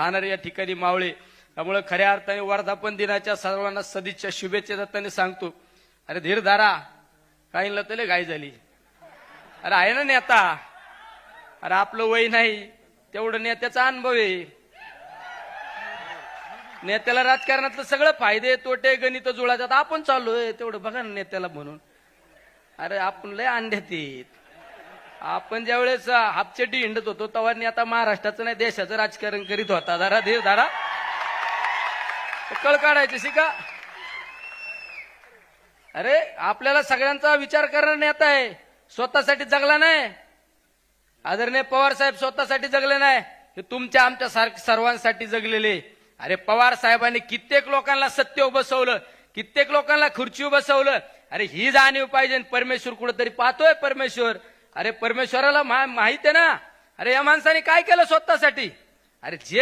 राहणार या ठिकाणी मावळे. त्यामुळे खऱ्या अर्थाने वर्धापन दिनाच्या सर्वांना सदिच्छा शुभेच्छा दत्ताने सांगतो. अरे धीर धारा काहींना तले घाई झाली. अरे आहे ना नेता. अरे आपलं वय नाही तेवढं नेत्याचा अनुभव आहे. नेत्याला राजकारणातलं सगळं फायदे तोटे गणित जुळायचं आपण चाललोय तेवढं बघा ना नेत्याला म्हणून. अरे आपण लय अंड्यात येत आपण ज्यावेळेस हापचेटी हिंडत होतो तेव्हा आता महाराष्ट्राचं नाही देशाचं राजकारण करीत होता. जरा देव धारा. कळ काढायचे शिका. अरे आपल्याला सगळ्यांचा विचार करणार नेता आहे. स्वतःसाठी जगला नाही. आदरणीय पवार साहेब स्वतःसाठी जगले नाही. हे तुमच्या आमच्या सारख सर्वांसाठी जगलेले. अरे पवार साहेबांनी कित्येक लोकांना सत्य बसवलं कित्येक लोकांना खुर्ची बसवलं अरे ही जाणीव पाहिजे परमेश्वर कुठेतरी पाहतोय परमेश्वर. अरे परमेश्वराला मा- माहीत आहे ना? अरे या माणसाने काय केलं स्वतःसाठी? अरे जे